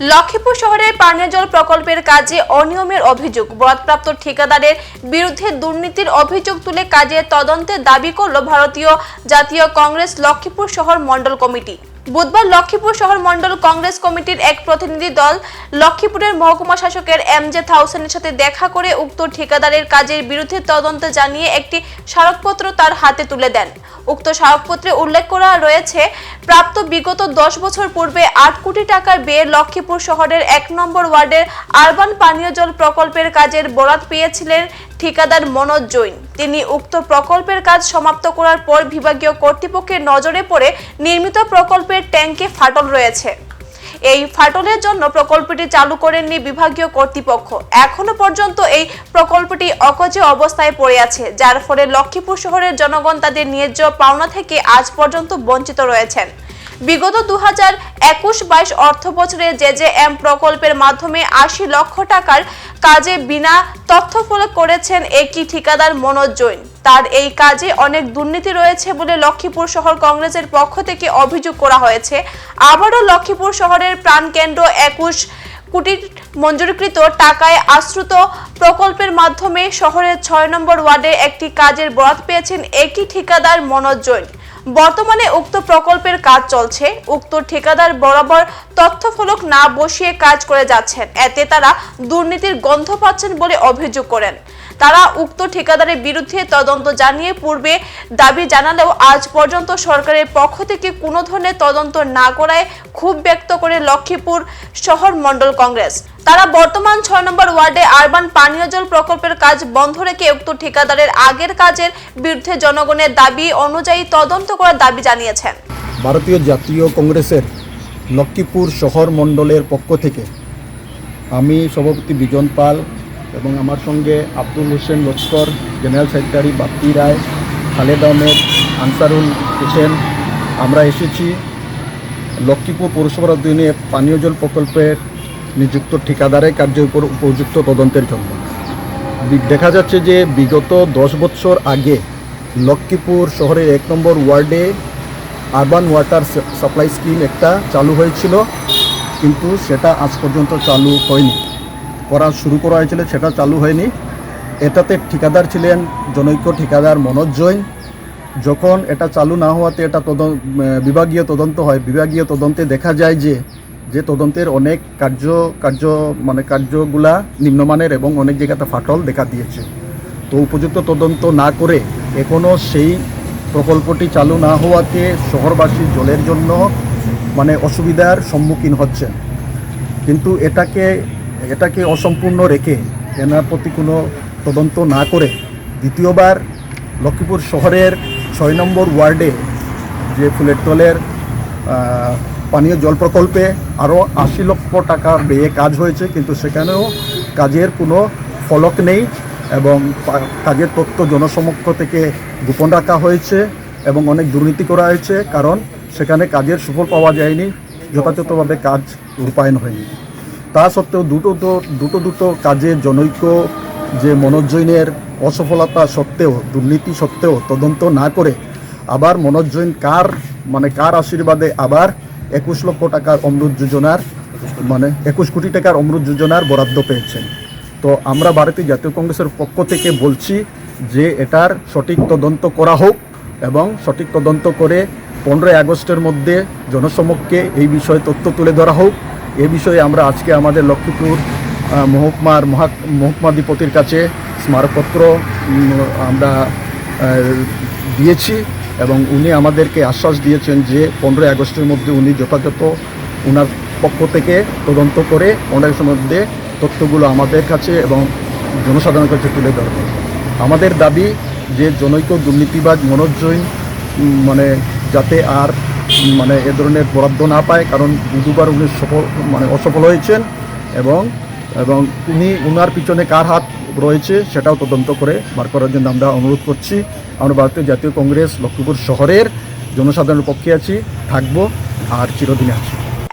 লক্ষ্মীপুর শহরে পানীয় জল প্রকল্পের কাজে অনিয়মের অভিযোগ। বরাদপ্রাপ্ত ঠিকাদারের বিরুদ্ধে দুর্নীতির অভিযোগ তুলে কাজের তদন্তের দাবি করল ভারতীয় জাতীয় কংগ্রেস লক্ষ্মীপুর শহর মণ্ডল কমিটি। বুধবার লক্ষ্মীপুর শহর মণ্ডল কংগ্রেস কমিটির এক প্রতিনিধি দল লক্ষ্মীপুরের মহকুমা শাসকের এম জে থাউসেনের সাথে দেখা করে উক্ত ঠিকাদারের কাজের বিরুদ্ধে তদন্ত জানিয়ে একটি স্মারকপত্র তার হাতে তুলে দেন। উক্ত স্মারকপত্রে উল্লেখ করা রয়েছে, প্রাপ্ত বিগত দশ বছর পূর্বে আট কোটি টাকার ব্যয়ে লক্ষ্মীপুর শহরের এক নম্বর ওয়ার্ডের আরবান পানীয় জল প্রকল্পের কাজের বরাত পেয়েছিলেন ঠিকাদার মনোজ জৈন। তিনি উক্ত প্রকল্পের কাজ সমাপ্ত করার পর বিভাগীয় কর্তৃপক্ষের নজরে পড়ে নির্মিত প্রকল্পের ট্যাঙ্কে ফাটল রয়েছে। এই ফাটলের জন্য প্রকল্পটি চালু করেননি বিভাগীয় কর্তৃপক্ষ। এখনও পর্যন্ত এই প্রকল্পটি অকচে অবস্থায় পড়ে আছে, যার ফলে লক্ষ্মীপুর শহরের জনগণ তাদের ন্যায্য পাওনা থেকে আজ পর্যন্ত বঞ্চিত রয়েছেন। বিগত দু হাজার একুশ বাইশ অর্থ বছরে জে জে এম প্রকল্পের মাধ্যমে আশি লক্ষ টাকার কাজে বিনা তথ্যফলক করেছেন একই ঠিকাদার মনোজ জৈন। তার এই কাজে অনেক দুর্নীতি রয়েছে বলে লক্ষ্মীপুর শহর কংগ্রেসের পক্ষ থেকে অভিযোগ করা হয়েছে। আবারও লক্ষ্মীপুর শহরের প্রাণকেন্দ্র একুশ কোটির মঞ্জুরিকৃত টাকায় আশ্রিত প্রকল্পের মাধ্যমে শহরের ছয় নম্বর ওয়ার্ডে একটি কাজের বরাত পেয়েছেন একই ঠিকাদার মনোজ জৈন। বর্তমানে উক্ত প্রকল্পের কাজ চলছে। উক্ত ঠিকাদার বরাবর তথ্যফলক না বসিয়ে কাজ করে যাচ্ছেন। এতে তারা দুর্নীতির গন্ধ পাচ্ছেন বলে অভিযোগ করেন। তারা উক্ত ঠিকাদারের বিরুদ্ধে তদন্ত জানিয়ে পূর্বে দাবি জানালেও আজ পর্যন্ত সরকারের পক্ষ থেকে কোনো ধরনের তদন্ত না করায় ক্ষোভ ব্যক্ত করে লক্ষ্মীপুর শহর মণ্ডল কংগ্রেস। তারা বর্তমান ছয় নম্বর ওয়ার্ডে আরবান পানীয় জল প্রকল্পের কাজ বন্ধ রেখে উক্ত ঠিকাদারের আগের কাজের বিরুদ্ধে জনগণের দাবি অনুযায়ী তদন্ত করার দাবি জানিয়েছেন। ভারতীয় জাতীয় কংগ্রেসের লক্ষ্মীপুর শহর মণ্ডলের পক্ষ থেকে আমি সভাপতি বিজন পাল এবং আমার সঙ্গে আব্দুল হোসেন লস্কর, জেনারেল সেক্রেটারি বাপ্পি রায়, খালেদ আহমেদ, আনসারুল হোসেন। আমরা এসেছি লক্ষ্মীপুর পৌরসভার অধীনে পানীয় জল প্রকল্পের নিযুক্ত ঠিকাদারের কার্যের উপর উপযুক্ত তদন্তের জন্য। দেখা যাচ্ছে যে বিগত দশ বছর আগে লক্ষ্মীপুর শহরের এক নম্বর ওয়ার্ডে আরবান ওয়াটার সাপ্লাই স্কিম একটা চালু হয়েছিল, কিন্তু সেটা আজ পর্যন্ত চালু হয়নি। করা শুরু করা হয়েছিল, সেটা চালু হয়নি। এটাতে ঠিকাদার ছিলেন জনৈক্য ঠিকাদার মনোজ জৈন। যখন এটা চালু না হওয়াতে এটা তদন্ত বিভাগীয় তদন্ত হয়। বিভাগীয় তদন্তে দেখা যায় যে যে তদন্তের অনেক কার্য কার্য মানে কার্যগুলা নিম্নমানের এবং অনেক জায়গাতে ফাটল দেখা দিয়েছে। তো উপযুক্ত তদন্ত না করে এখনও সেই প্রকল্পটি চালু না হওয়াতে শহরবাসী জলের জন্য মানে অসুবিধার সম্মুখীন হচ্ছেন। কিন্তু এটাকে এটাকে অসম্পূর্ণ রেখে এনার প্রতি কোনো তদন্ত না করে দ্বিতীয়বার লক্ষ্মীপুর শহরের ছয় নম্বর ওয়ার্ডে যে ফুলের তলের পানীয় জল প্রকল্পে আরও আশি লক্ষ টাকা ব্যয়ে কাজ হয়েছে, কিন্তু সেখানেও কাজের কোনো ফলক নেই এবং কাজের তথ্য জনসমক্ষ থেকে গোপন রাখা হয়েছে এবং অনেক দুর্নীতি করা হয়েছে, কারণ সেখানে কাজের সুফল পাওয়া যায়নি, যথাযথভাবে কাজ রূপায়ণ হয়নি। তা সত্ত্বেও দুটো তো, দুটো দুটো কাজে জনৈক যে মনোজৈনের অসফলতা সত্ত্বেও, দুর্নীতি সত্ত্বেও তদন্ত না করে আবার মনোজৈন কার মানে কার আশীর্বাদে আবার একুশ লক্ষ টাকার অমৃত যোজনার মানে একুশ কোটি টাকার অমৃত যোজনার বরাদ্দ পেয়েছেন। তো আমরা ভারতীয় জাতীয় কংগ্রেসের পক্ষ থেকে বলছি যে এটার সঠিক তদন্ত করা হোক এবং সঠিক তদন্ত করে পনেরোই আগস্টের মধ্যে জনসমক্ষে এই বিষয়ে তথ্য তুলে ধরা হোক। এ বিষয়ে আমরা আজকে আমাদের লক্ষ্মীপুর মহকুমার মহা, মহকুমাধিপতির কাছে স্মারকপত্র আমরা দিয়েছি এবং উনি আমাদেরকে আশ্বাস দিয়েছেন যে পনেরোই আগস্টের মধ্যে উনি যথাযথ ওনার পক্ষ থেকে তদন্ত করে পনেরোই আগস্টের মধ্যে তথ্যগুলো আমাদের কাছে এবং জনসাধারণের কাছে তুলে ধরবেন আমাদের দাবি যে জনৈক দুর্নীতিবাজ মনোজ জৈন মানে যাতে আর মানে এ ধরনের বরাদ্দ না পায়, কারণ দুবার উনি সফল মানে অসফল হয়েছেন এবং এবং উনি, উনার পিছনে কার হাত রয়েছে সেটাও তদন্ত করে বার করার জন্য আমরা অনুরোধ করছি। আমরা ভারতীয় জাতীয় কংগ্রেস লক্ষ্মীপুর শহরের জনসাধারণের পক্ষে আছি, থাকব আর চিরদিনে আছি।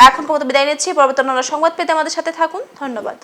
এখন পর্যন্ত বিদায় নিচ্ছি। পরবর্তী সংবাদ পেতে আমাদের সাথে থাকুন। ধন্যবাদ।